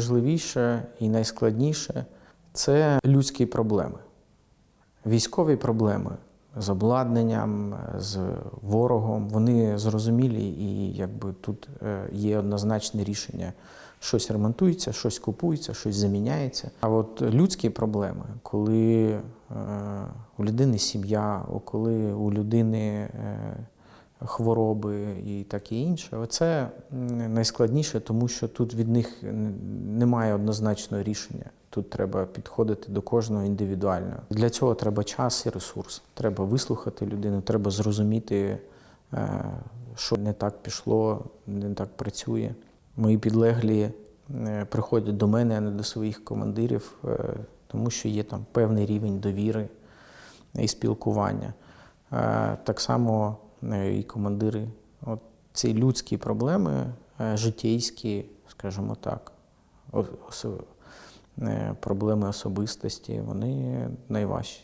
найважливіше і найскладніше це людські проблеми. Військові проблеми з обладнанням, з ворогом, вони зрозумілі, і якби тут е, є однозначне рішення. Щось ремонтується, щось купується, щось заміняється. А от людські проблеми, коли е, у людини сім'я, коли у людини хвороби і таке інше, оце найскладніше, тому що тут від них немає однозначного рішення. Тут треба підходити до кожного індивідуально. Для цього треба час і ресурс. Треба вислухати людину, треба зрозуміти, е, що не так пішло, не так працює. Мої підлеглі е, приходять до мене, а не до своїх командирів, е, тому що є там певний рівень довіри і спілкування. Так само і командири. От ці людські проблеми, житейські, життєйські, скажімо так, е, проблеми особистості, вони найважчі.